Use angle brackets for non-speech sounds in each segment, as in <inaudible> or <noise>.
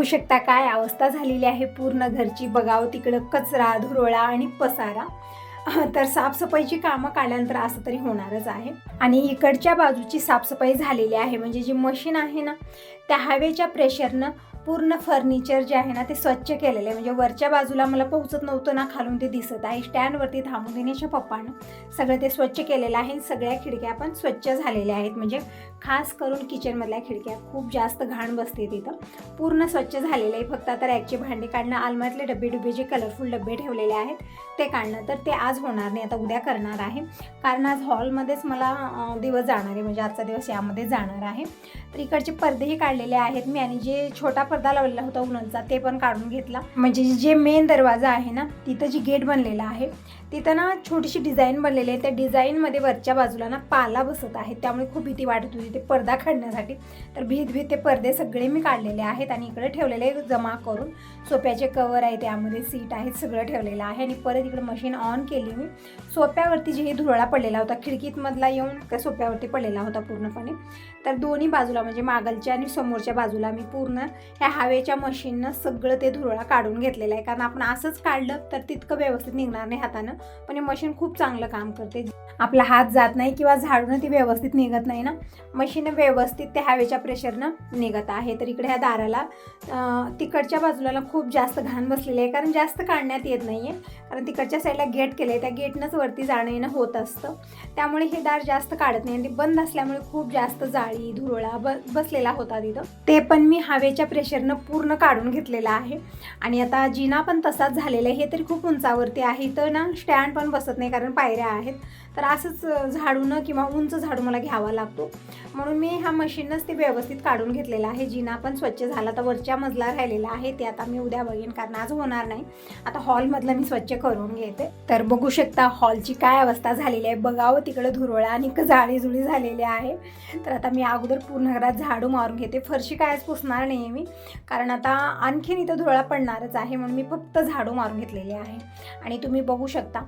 बघू शकता काय अवस्था झालेली आहे. पूर्ण घरची बघावं तिकडं कचरा धुरोळा आणि पसारा. तर साफसफाईची कामं काढल्यानंतर असं तरी होणारच आहे. आणि इकडच्या बाजूची साफसफाई झालेली आहे. म्हणजे जी मशीन आहे ना त्या हवेच्या प्रेशरनं पूर्ण फर्निचर जे आहे ना ते स्वच्छ केलेलं आहे. म्हणजे वरच्या बाजूला मला पोहोचत नव्हतं ना खालून ते दिसत आहे. स्टँडवरती थांबून देण्याच्या पप्पानं सगळं ते स्वच्छ केलेलं आहे. सगळ्या खिडक्या पण स्वच्छ झालेल्या आहेत. म्हणजे खास करून किचनमधल्या खिडक्या खूप जास्त घाण बसते तिथं. पूर्ण स्वच्छ झालेलं आहे. फक्त आता रॅकची भांडी काढणं आलमातले डबे डुबे जे कलरफुल डबे ठेवलेले आहेत ते काढणं. तर ते आज होणार नाही. आता उद्या करणार आहे. कारण आज हॉलमध्येच मला दिवस जाणार आहे. म्हणजे आजचा दिवस यामध्ये जाणार आहे. तर इकडचे पडदेही काढलेले आहेत मी आणि जे छोटा पडदा लावलेला होता उन्हाचा ते पण काढून घेतला. म्हणजे जे मेन दरवाजा आहे ना तिथं जी गेट बनलेला आहे तिथं ना छोटीशी डिझाईन बनलेली आहे. त्या डिझाईनमध्ये वरच्या बाजूला ना पाला बसत आहे. त्यामुळे खूप भीती वाटत होती. ते पडदा काढण्यासाठी. तर भीत भीत ते पडदे सगळे मी काढलेले आहेत आणि इकडे ठेवलेले जमा करून. सोप्याचे कवर आहे त्यामध्ये सीट आहेत सगळं ठेवलेलं आहे. आणि परत इकडे मशीन ऑन केली मी. सोप्यावरती जे धुरळा पडलेला होता खिडकीतमधला येऊन त्या सोप्यावरती पडलेला होता पूर्णपणे. तर दोन्ही बाजूला म्हणजे मागलच्या आणि समोरच्या बाजूला मी पूर्ण ह्या हवेच्या मशीननं सगळं ते धुरळा काढून घेतलेलं आहे. कारण आपण असंच काढलं तर तितकं व्यवस्थित निघणार नाही हातानं. पण हे मशीन खूप चांगलं काम करते. आपला हात जात नाही किंवा झाडून ती व्यवस्थित निघत नाही ना. मशीन व्यवस्थित त्या हवेच्या प्रेशरनं निघत आहे. तर इकडे ह्या दाराला तिकडच्या बाजूला खूप जास्त घाण बसलेली आहे. कारण जास्त काढण्यात येत नाही आहे कारण तिकडच्या साईडला गेट केलं आहे त्या गेटनंच वरती जाणं येणं होत असतं. त्यामुळे हे दार जास्त काढत नाही. आणि ते बंद असल्यामुळे खूप जास्त जाळी धुरोळा ब बसलेला होता तिथं. ते पण मी हवेच्या प्रेशरनं पूर्ण काढून घेतलेलं आहे. आणि आता जिना पण तसाच झालेला आहे. हे तरी खूप उंचावरती आहे. तर ना स्टँड पण बसत नाही कारण पायऱ्या आहेत. तर असंच झाडूनं किंवा उंच झाडू मला घ्यावा लागतो. म्हणून मी ह्या मशीनच ते व्यवस्थित काढून घेतलेलं आहे. जिना पण स्वच्छ झाला तर वरच्या मजला राहिलेला आहे. ते आता मी उद्या बघेन कारण आज होणार नाही. आता हॉलमधलं मी स्वच्छ करून घेते. तर बघू शकता हॉलची काय अवस्था झालेली आहे. बघावं तिकडं धुरळा आणि जाळी जुळी झालेली आहे. तर आता मी अगोदर पूर्ण घरात झाडू मारून घेते. फरशी कायच पुसणार नाही आहे मी कारण आता आणखीन इथं धुरळा पडणारच आहे. म्हणून मी फक्त झाडू मारून घेतलेले आहे. आणि तुम्ही बघू शकता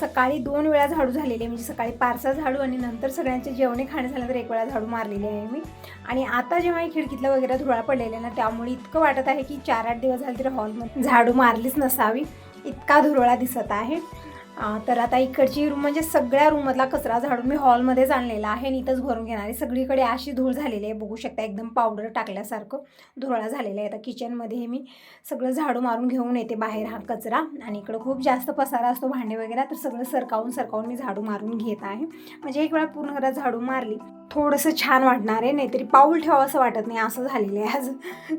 सकाळी दोन वेळा झाडू झालेली आहे. म्हणजे सकाळी पारसा झाडू आणि नंतर सगळ्यांचे जेवणे खाणे झाल्यानंतर एक वेळा झाडू मारलेली आहे मी. आणि आता जेव्हा खिडकीतला वगैरे धुळा पडलेला आहे ना त्यामुळे इतकं वाटत आहे की चार आठ दिवस झाले तरी हॉलमध्ये झाडू मारलीच नसावी. इतका धुरळा दिसत आहे. तर आता इकडची रूम म्हणजे सगळ्या रूममधला कचरा झाडून मी हॉलमध्येच आणलेला आहे. आणि इथंच भरून घेणार आहे. सगळीकडे अशी धूळ झालेली आहे. बघू शकता एकदम पावडर टाकल्यासारखं धुरळा झालेला आहे. आता किचनमध्ये मी सगळं झाडू मारून घेऊन येते बाहेर हा कचरा. आणि इकडं खूप जास्त पसारा असतो भांडे वगैरे. तर सगळं सरकावून सरकावून मी झाडू मारून घेत आहे. म्हणजे एक वेळा पूर्ण घरात झाडू मारली थोडंसं छान वाटणार आहे. नाहीतरी पाऊल ठेवावं असं वाटत नाही. असं झालेलं आहे आज.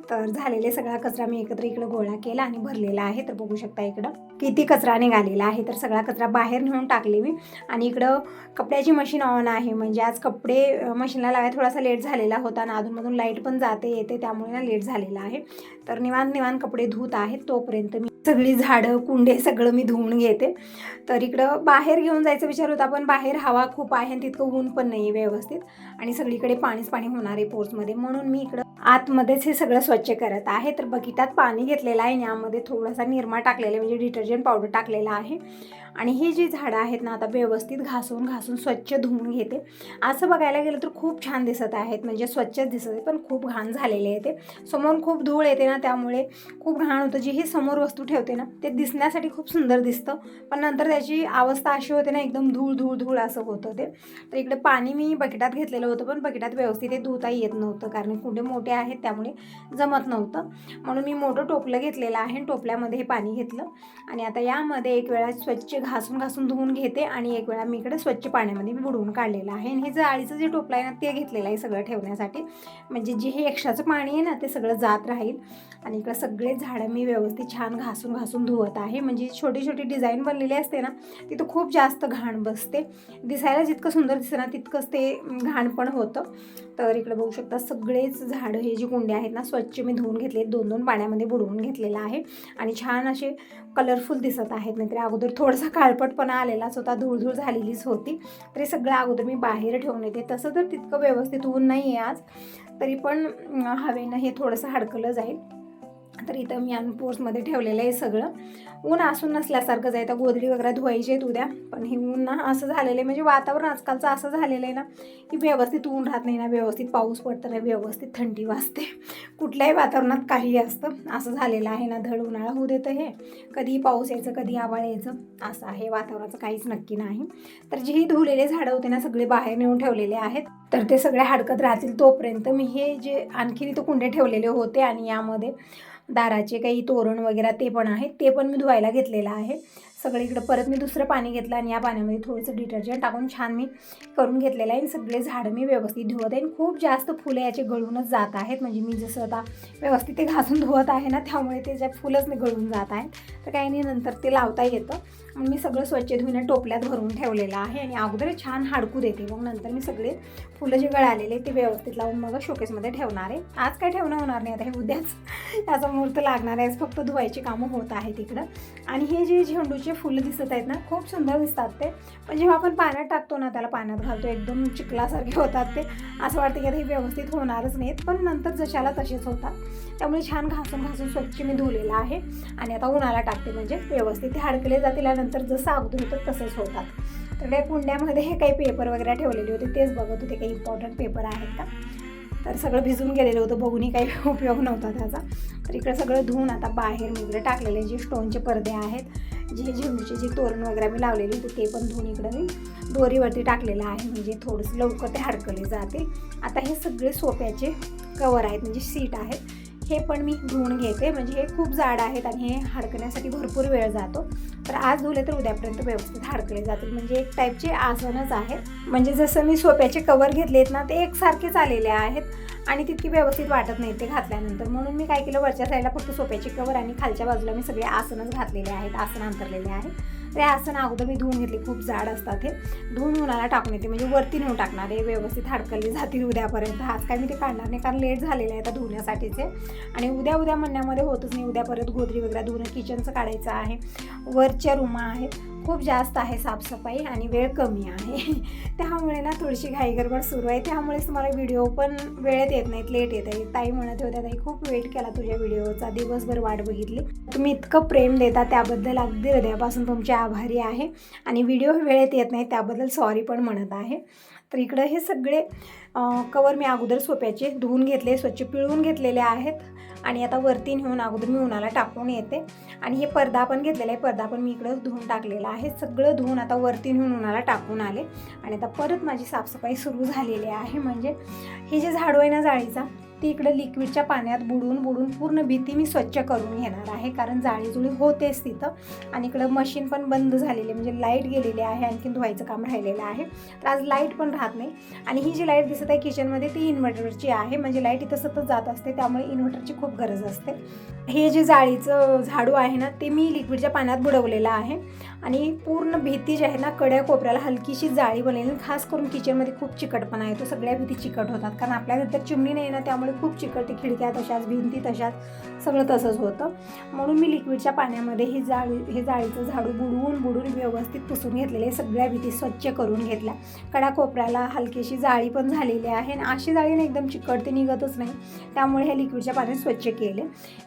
तर झालेले सगळा कचरा मी एकत्र इकडं गोळा केला आणि भरलेला आहे. तर बघू शकता इकडं किती कचरा निघालेला आहे. तर सगळा कचरा बाहेर नेऊन टाकले मी. आणि इकडं कपड्याची मशीन ऑन आहे. म्हणजे आज कपडे मशीनला लावायला थोडासा लेट झालेला होता आणि अधूनमधून लाइट पण जाते येते त्यामुळे ना लेट झालेला आहे. तर निवांत निवांत कपडे धुत आहेत तोपर्यंत मी सगळी झाडं कुंडे सगळं मी धुवून घेते. तर इकडं बाहेर घेऊन जायचं विचार होता पण बाहेर हवा खूप आहे आणि तितकं ऊन पण नाही आहे व्यवस्थित. आणि सगळीकडे पाणीच पाणी होणार आहे पोर्समध्ये म्हणून मी इकडं आतमध्येच हे सगळं स्वच्छ करत आहे. तर बकेटात पाणी घेतलेलं आहे. यामध्ये थोडासा निरमा टाकलेला म्हणजे डिटर्जंट पावडर टाकलेला आहे. आणि ही जी झाडं आहेत ना आता व्यवस्थित घासून घासून स्वच्छ धुवून घेते. असं बघायला गेलं तर खूप छान दिसत आहेत. म्हणजे स्वच्छच दिसत आहे पण खूप घाण झालेले आहे ते. समोरून खूप धूळ येते ना त्यामुळे खूप घाण होतं. जी ही समोर वस्तू ठेवते ना ते दिसण्यासाठी खूप सुंदर दिसतं. पण नंतर त्याची अवस्था अशी होते ना एकदम धूळ धूळ धूळ असं होतं ते. तर इकडे पाणी मी बकेटात घेतलेलं होतं पण बकेटात व्यवस्थित ते धुता येत नव्हतं. कारण कुठे मोठं आहेत त्यामुळे जमत नव्हतं. म्हणून मी मोठं टोपलं घेतलेलं आहे आणि टोपल्यामध्ये हे पाणी घेतलं. आणि आता यामध्ये एक वेळा स्वच्छ घासून घासून धुवून घेते आणि एक वेळा मी इकडे स्वच्छ पाण्यामध्ये मी बुडवून काढलेलं आहे. आणि हे जाळीचं जे टोपलं आहे ना ते घेतलेलं आहे सगळं ठेवण्यासाठी. म्हणजे जे हे एक्स्ट्राचं पाणी आहे ना ते सगळं जात राहील. आणि इकडं सगळे झाडं मी व्यवस्थित छान घासून घासून धुवत आहे. म्हणजे छोटी छोटी डिझाईन बनलेली असते ना तिथं खूप जास्त घाण बसते. दिसायला जितकं सुंदर दिसतं ना तितकंच ते घाण पण होतं. तर इकडे बघू शकता सगळेच झाड हे जी कुंड्या आहेत ना स्वच्छ मी धुवून घेतले दोन दोन पाण्यामध्ये बुडवून घेतलेलं आहे. आणि छान असे कलरफुल दिसत आहेत. नाहीतर अगोदर थोडासा काळपटपणा आलेलाच होता. धूळधूळ झालेलीच होती. तरी सगळं अगोदर मी बाहेर ठेवून येते. तसं तर तितकं व्यवस्थित होऊन नाही आहे आज. तरी पण हवेनं हे थोडंसं हडकलं जाईल. तर इथं मी पोर्समध्ये ठेवलेलं आहे सगळं. ऊन असून नसल्यासारखंच आहे तर गोधडी वगैरे धुवायची आहेत उद्या. पण हे ऊन ना असं झालेलं आहे म्हणजे वातावरण आजकालचं असं झालेलं आहे ना की व्यवस्थित ऊन राहत नाही ना व्यवस्थित पाऊस पडतो ना व्यवस्थित थंडी वाजते. <laughs> कुठल्याही वातावरणात काही असतं असं झालेलं आहे ना धड उन्हाळा होऊ देतं हे. कधी पाऊस यायचं कधी आवाळ यायचं असं आहे वातावरणाचं काहीच नक्की नाही. तर जे ही धुलेले झाडं होते ना सगळे बाहेर नेऊन ठेवलेले आहेत. तर ते सगळे हडकत राहतील तोपर्यंत मी हे जे आणखी इथं कुंडे ठेवलेले होते आणि यामध्ये दाराचे काही तोरण वगैरे ते पण आहेत. ते पण मी धुवायला घेतलेलं आहे. सगळीकडं परत मी दुसरं पाणी घेतलं आणि या पाण्यामध्ये थोडंसं डिटर्जंट टाकून छान मी करून घेतलेलं आहे. आणि सगळे झाडं मी व्यवस्थित धुवत आहे. आणि खूप जास्त फुलं याचे गळूनच जात आहेत. म्हणजे मी जसं आता व्यवस्थित ते घासून धुवत आहे ना त्यामुळे ते ज्या फुलंच मी गळून जात आहेत. तर काही नाही नंतर ते लावता येतं. मी सगळं स्वच्छ धुवून टोपल्यात भरून ठेवलेलं आहे. आणि अगोदर छान हाडकू देते. मग नंतर मी सगळे फुलं जे गळालेले ते व्यवस्थित लावून मग शोकेसमध्ये ठेवणार आहे. आज काय ठेवणं होणार नाही आता हे उद्याच. <laughs> याचा मुहूर्त लागणार आहे. फक्त धुवायची कामं होत आहेत तिकडं आणि हे जे झेंडूचे फुलं दिसत आहेत ना खूप सुंदर दिसतात ते. पण जेव्हा आपण पाण्यात टाकतो ना त्याला पाण्यात घालतो एकदम चिखलासारखे होतात ते. असं वाटतं की आता हे व्यवस्थित होणारच नाहीत पण नंतर जशाला तसेच होतात. त्यामुळे छान घासून घासून स्वच्छ मी धुलेला आहे आणि आता उन्हाला टाकते म्हणजे व्यवस्थित ते हडकले जातील आणि नंतर जसं अगोदर होतं तसंच होतात. तर त्या कुंड्यामध्ये हे काही पेपर वगैरे ठेवलेले होते तेच बघत होते काही इम्पॉर्टंट पेपर आहेत का? तर सगळं भिजून गेलेलं होतं बघूनही काही <laughs> उपयोग नव्हता त्याचा. तर इकडे सगळं धुवून आता बाहेर मी इकडे टाकलेले जे स्टोनचे पडदे आहेत. जे झेंडूचे जे तोरण वगैरे मी लावलेले होते ते पण धुवून इकडं मी दोरीवरती टाकलेलं आहे. म्हणजे थोडंसं लवकर ते हडकले जातील आता हे सगळे सोप्याचे कवर आहेत म्हणजे सीट आहेत. हे पण मी धुवून घेते. म्हणजे हे खूप जाड आहेत आणि हे हडकण्यासाठी भरपूर वेळ जातो. तर आज धुले तर उद्यापर्यंत व्यवस्थित हडकले जातील. म्हणजे एक टाईपचे आसनच आहेत. म्हणजे जसं मी सोप्याचे कवर घेतलेत ना ते एकसारखेच आलेले आहेत. आणि तितकी व्यवस्थित वाटत नाही ते घातल्यानंतर. म्हणून मी काय केलं वरच्या साईडला फक्त सोप्याचे कवर आणि खालच्या बाजूला मी सगळे आसनच घातलेले आहेत आसन अंतरलेले आहेत तर हे आसन अगोदर मी धुवून घेतली खूप जाड असतात हे धुवून उन्हाला टाकून येते म्हणजे वरती नेऊन टाकणार आहे व्यवस्थित हडकले जातील उद्यापर्यंत. आज काय मी ते काढणार नाही कारण लेट झालेलं आहे आता धुण्यासाठीचे. आणि उद्या उद्या म्हणण्यामध्ये होतच नाही उद्या परत गोदरी वगैरे धुणं किचनचं काढायचं आहे. वरच्या रूमा आहेत खूप जास्त आहे साफसफाई आणि वेळ कमी आहे. <laughs> त्यामुळे ना थोडीशी घाईगडबड सुरू आहे. त्यामुळेच तुम्हाला व्हिडिओ पण वेळेत येत नाहीत लेट येत आहे. ताई म्हणत होत्या ताई खूप वेट केला तुझ्या व्हिडिओचा. दिवसभर वाट बघितली. तुम्ही इतकं प्रेम देता त्याबद्दल अगदी हृदयापासून तुमचे आभारी आहे. आणि व्हिडिओ वेळेत येत नाही त्याबद्दल सॉरी पण म्हणत आहे. तर इकडं हे सगळे कवर मी अगोदर सोप्याचे धुवून घेतले स्वच्छ पिळवून घेतलेले आहेत. आणि आता वरती नेऊन अगोदर मी उन्हाला टाकून येते. आणि हे पडदा पण घेतलेला आहे. पडदा पण मी इकडं धुवून टाकलेला आहे. सगळं धुवून आता वरती नेऊन उन्हाला टाकून आले. आणि आता परत माझी साफसफाई सुरू झालेली आहे. म्हणजे हे जे झाडू आहे ना जाळीचा ती इकडं लिक्विडच्या पाण्यात बुडून बुडून पूर्ण भीती मी स्वच्छ करून घेणार आहे. कारण जाळीजुळी होतेच तिथं. आणि इकडं मशीन पण बंद झालेली म्हणजे लाइट गेलेली आहे. आणखी धुवायचं काम राहिलेलं आहे. तर आज लाइट पण राहत नाही. आणि ही जी लाइट दिसत आहे किचनमध्ये ती इन्व्हर्टरची आहे. म्हणजे लाइट इथं सतत जात असते. त्यामुळे इन्व्हर्टरची खूप गरज असते. हे जे जाळीचं झाडू आहे ना ते मी लिक्विडच्या पाण्यात बुडवलेलं आहे. आणि पूर्ण भीती जी आहे ना कड्या कोपऱ्याला हलकीशी जाळी बनलेली खास करून किचनमध्ये खूप चिकटपणा आहे तो सगळ्या भीती चिकट होतात. कारण आपल्या तर चिमणी नाही ना त्यामुळे खूप चिकट खिडक्या तशाच भिंती तशाच सगळं तसंच होतं. म्हणून मी लिक्विडच्या पाण्यामध्ये ही जाळी हे जाळीचं झाडू बुडवून बुडून व्यवस्थित पुसून घेतलेले सगळ्या भीती स्वच्छ करून घेतल्या. कडा कोपऱ्याला हलकीशी जाळी पण झालेली आहे आणि अशी जाळी ना एकदम चिकट ते निघतच नाही. त्यामुळे हे लिक्विडच्या पाण्यात स्वच्छ केले.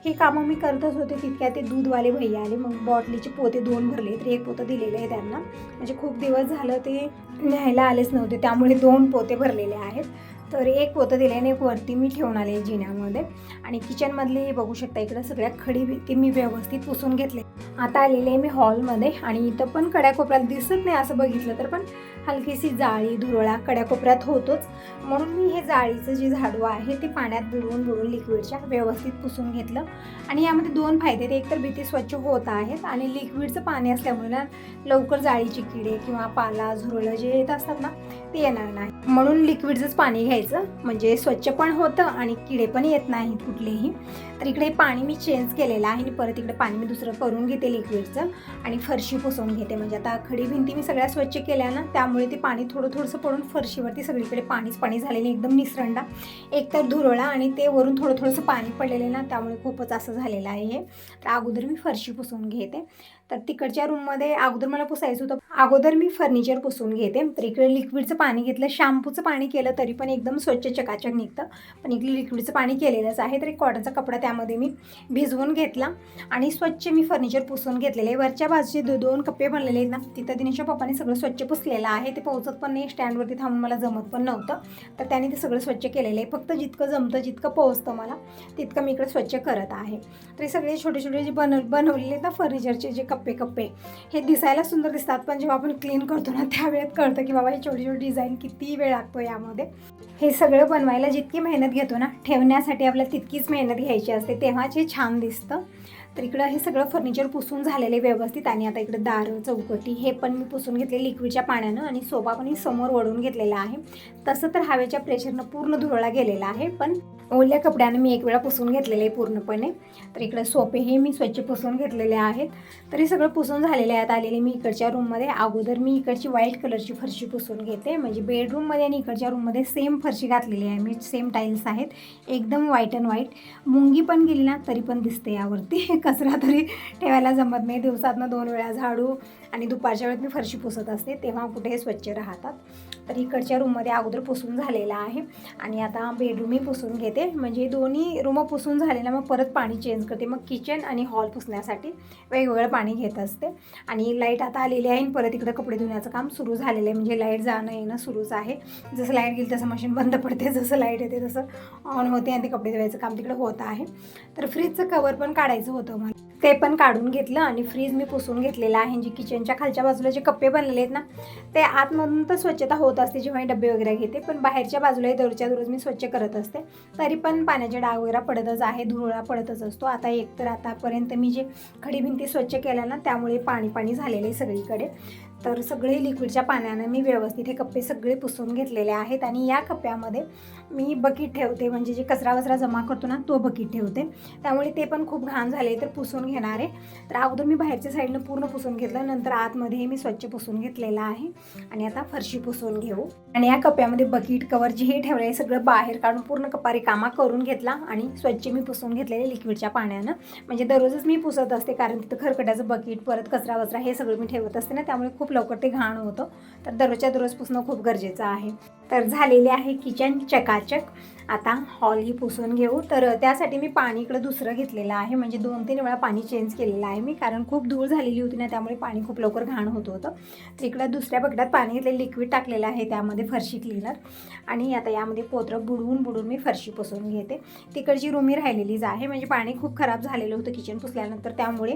हे कामं मी करतच होते तितक्या ते दूधवाले भैया आले. मग बॉटलीचे पोते दोन भरले तर एक पोतं दिलेलं आहे त्यांना. म्हणजे खूप दिवस झालं ते न्यायला आलेच नव्हते त्यामुळे दोन पोते भरलेले आहेत. तर एक पोतं दिले आणि एक वरती मी ठेवून आले जिन्यामध्ये. आणि किचनमधले बघू शकता इकडं सगळ्या खडी भीती मी व्यवस्थित पुसून घेतले. आता आलेले आहे मी हॉलमध्ये आणि इथं पण कड्या कोपऱ्यात दिसत नाही असं बघितलं तर पण हलकीशी जाळी धुरळा कड्याकोपऱ्यात होतोच. म्हणून मी हे जाळीचं जे झाडू आहे ते पाण्यात बुडवून बुडवून लिक्विडच्या व्यवस्थित पुसून घेतलं. आणि यामध्ये दोन फायदे आहेत. एक तर भीती स्वच्छ होत आहेत आणि लिक्विडचं पाणी असल्यामुळे ना लवकर जाळीची किडे किंवा पाला झुरळं जे येत असतात ना ते येणार नाही. म्हणून लिक्विडचंच पाणी घ्यायचं. म्हणजे स्वच्छ पण होतं आणि किडे पण येत नाहीत कुठलेही. तर इकडे पाणी मी चेंज केलेलं आहे आणि परत इकडे पाणी मी दुसरं करून घेते लिक्विडचं आणि फरशी पुसवून घेते. म्हणजे आता खडी भिंती मी सगळ्या स्वच्छ केल्या ना त्यामुळे ते पाणी थोडं थोडंसं पडून फरशीवरती सगळीकडे पाणीच पाणी झालेले एकदम निसरंडा. एक तर धुरळा आणि ते वरून थोडं थोडंसं पाणी पडलेलं ना त्यामुळे खूपच असं झालेलं आहे हे. तर अगोदर मी फरशी पुसून घेते. तर तिकडच्या रूममध्ये अगोदर मला पुसायचं होतं. अगोदर मी फर्निचर पुसून घेते. तर इकडे लिक्विडचं पाणी घेतलं. शॅम्पूचं पाणी केलं तरी पण एकदम स्वच्छ चकाचक निघतं. पण इकडे लिक्विडचं पाणी केलेलंच आहे. तर एक कॉटनचा कपडा त्यामध्ये मी भिजवून घेतला. आणि स्वच्छ मी फर्निचर पुसून घेतलेले आहे. वरच्या बाजूचे दो दोन कप्पे बनलेले आहेत ना तिथं दिनेशच्या पप्पाने सगळं स्वच्छ पुसलेलं आहे. ते पोहोचत पण नाही. स्टँडवरती थांबून मला जमत पण नव्हतं. तर त्याने ते सगळं स्वच्छ केलेलं आहे. फक्त जितकं जमतं जितकं पोहोचतं मला तितकं मी इकडे स्वच्छ करत आहे. तर हे सगळे छोटे छोटे जे बनव बनवलेले आहेत ना फर्निचरचे जे कप कप्पे कप्पे. हे दिसायला सुंदर दिसतात पण जेव्हा आपण क्लीन करतो ना <laughs> त्यावेळेत कळतं की बाबा हे छोटी छोटी डिझाईन किती वेळ लागतो यामध्ये. हे सगळं बनवायला जितकी मेहनत घेतो ना ठेवण्यासाठी आपल्याला तितकीच मेहनत घ्यायची असते तेव्हाच हे छान दिसतं. तर इकडं हे सगळं फर्निचर पुसून झालेले व्यवस्थित आणि आता इकडं दारं चौकटी हे पण मी पुसून घेतले लिक्विडच्या पाण्यानं आणि सोफा पण मी समोर ओढून घेतलेला आहे. तसं तर हवेच्या प्रेशरनं पूर्ण धुरळा गेलेला आहे पण ओल्या कपड्यानं मी एक वेळा पुसून घेतलेले आहे पूर्णपणे. तर इकडे सोपे हे मी स्वच्छ पुसून घेतलेले आहेत. तर हे सगळं पुसून झालेले आहेत आलेले मी इकडच्या रूममध्ये अगोदर मी इकडची व्हाईट कलरची फरशी पुसून घेते. म्हणजे बेडरूममध्ये आणि इकडच्या रूममध्ये सेम फरशी घातलेली आहे मी सेम टाईल्स आहेत. एकदम व्हाईट अँड व्हाईट मुंगी पण गेली ना तरी पण दिसते यावरती. कचरा तरी ठेवायला जमत नाही. दिवसातनं दोन वेळा झाडू आणि दुपारच्या वेळेत मी फरशी पुसत असते तेव्हा कुठे स्वच्छ राहतात. तर इकडच्या रूममध्ये अगोदर पुसून झालेला आहे. आणि आता बेडरूमही पुसून घेते. म्हणजे दोन्ही रूम पुसून झालेला मग परत पाणी चेंज करते. मग किचन आणि हॉल पुसण्यासाठी वेगवेगळं पाणी घेत असते. आणि लाइट आता आलेली आहे आणि परत इकडं कपडे धुण्याचं काम सुरू झालेलं आहे. म्हणजे लाइट जाणं येणं सुरूच आहे. जसं लाइट गेली तसं मशीन बंद पडते. जसं लाइट येते तसं ऑन होते आणि ते कपडे धुवायचं काम तिकडे होत आहे. तर फ्रीजचं कवर पण काढायचं होतं मला. ते पण काढून घेतलं आणि फ्रीज मी पुसून घेतलेलं आहे. जे किचनच्या खालच्या बाजूला जे कप्पे बनलेले आहेत ना ते आतमधून तर स्वच्छता होत असते जेव्हा मी डबे वगैरे घेते पण बाहेरच्या बाजूलाही दररोजच्या दररोज मी स्वच्छ करत असते. तरी पण पाण्याचे डाग वगैरे पडतच आहे धुळा पडतच असतो. आता एक तर आतापर्यंत मी जे खडी भिंती स्वच्छ केल्या ना त्यामुळे पाणी पाणी झालेलं आहे सगळीकडे. तर सगळे लिक्विडच्या पाण्यानं मी व्यवस्थित हे कप्पे सगळे पुसून घेतलेले आहेत आणि या कप्प्यामध्ये मी बकीट ठेवते. म्हणजे जे कचरा वचरा जमा करतो ना तो बकीट ठेवते. त्यामुळे ते पण खूप घाण झाले तर पुसून घेणार आहे. तर अगोदर मी बाहेरच्या साईडनं पूर्ण पुसून घेतलं. नंतर आतमध्ये मी स्वच्छ पुसून घेतलेलं आहे. आणि आता फरशी पुसून घेऊ. आणि या कप्प्यामध्ये बकीट कवर जे हे ठेवलं आहे सगळं बाहेर काढून पूर्ण कपारी कामा करून घेतला. आणि स्वच्छ मी पुसून घेतलेले लिक्विडच्या पाण्यानं. म्हणजे दररोजच मी पुसत असते कारण तिथं खरकट्याचं बकीट परत कचरा वचरा हे सगळं मी ठेवत असते ना त्यामुळे खूप लवकर ते घाण होतं. तर दररोजच्या दररोज पुसणं खूप गरजेचं आहे. तर झालेले आहे किचन चकाचक. आता हॉल ही पुसून घेऊ. तर त्यासाठी मी पाणी इकडं दुसरं घेतलेलं आहे. म्हणजे दोन तीन वेळा पाणी चेंज केलेलं आहे मी. कारण खूप धूळ झालेली होती ना त्यामुळे पाणी खूप लवकर घाण होत होतं. तर इकडं दुसऱ्या बकेटात पाणी घेतलेलं लिक्विड टाकलेलं आहे त्यामध्ये फरशी क्लिनर आणि आता यामध्ये पोत्रं बुडवून बुडवून मी फरशी पुसून घेते. तिकडची रुमी राहिलेलीच आहे. म्हणजे पाणी खूप खराब झालेलं होतं किचन पुसल्यानंतर. त्यामुळे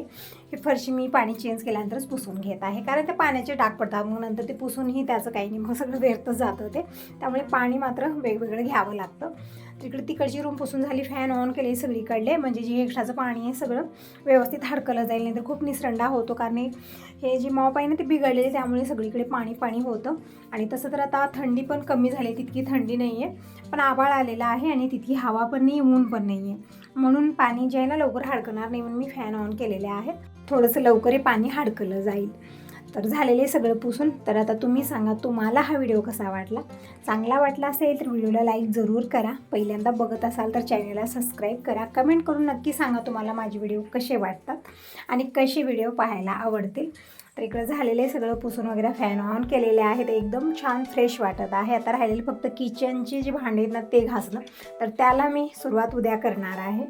हे फरशी मी पाणी चेंज केल्यानंतरच पुसून घेत आहे. कारण त्या पाण्याचे डाग पडतात. मग नंतर ते पुसूनही त्याचं काही नाही. मग सगळं व्यर्थ जातं ते त्यामुळे पाणी मात्र वेगवेगळं घ्यावं लागतं. तिकडे तिकडची रूम पुसून झाली फॅन ऑन केले सगळीकडले. म्हणजे जे एक्स्ट्राचं पाणी आहे सगळं व्यवस्थित हडकलं जाईल नाही तर खूप निसरंडा होतो. कारण हे जे मॉप आहे ना ते बिघडलेले त्यामुळे सगळीकडे पाणी पाणी होतं. आणि तसं तर आता थंडी पण कमी झाली तितकी थंडी नाही आहे पण आभाळ आलेला आहे आणि तितकी हवा पण नाही ऊन पण नाही आहे म्हणून पाणी जे आहे ना लवकर हडकणार नाही म्हणून मी फॅन ऑन केलेले आहेत थोडंसं लवकर हे पाणी हडकलं जाईल. तर झालेले सगळं पुसून. तर आता तुम्ही सांगा तुम्हाला हा व्हिडिओ कसा वाटला? चांगला वाटला असेल तर व्हिडिओला लाईक जरूर करा. पहिल्यांदा बघत असाल तर चॅनलला सबस्क्राईब करा. कमेंट करून नक्की सांगा तुम्हाला माझे व्हिडिओ कसे वाटतात आणि कसे व्हिडिओ पाहायला आवडतील. तर इकडं झालेले सगळं पुसून वगैरे फॅन ऑन केलेले आहेत. एकदम छान फ्रेश वाटत आहे. आता राहिलेले फक्त किचनची जी भांडी आहेत ना ते घासणं. तर त्याला मी सुरुवात उद्या करणार आहे.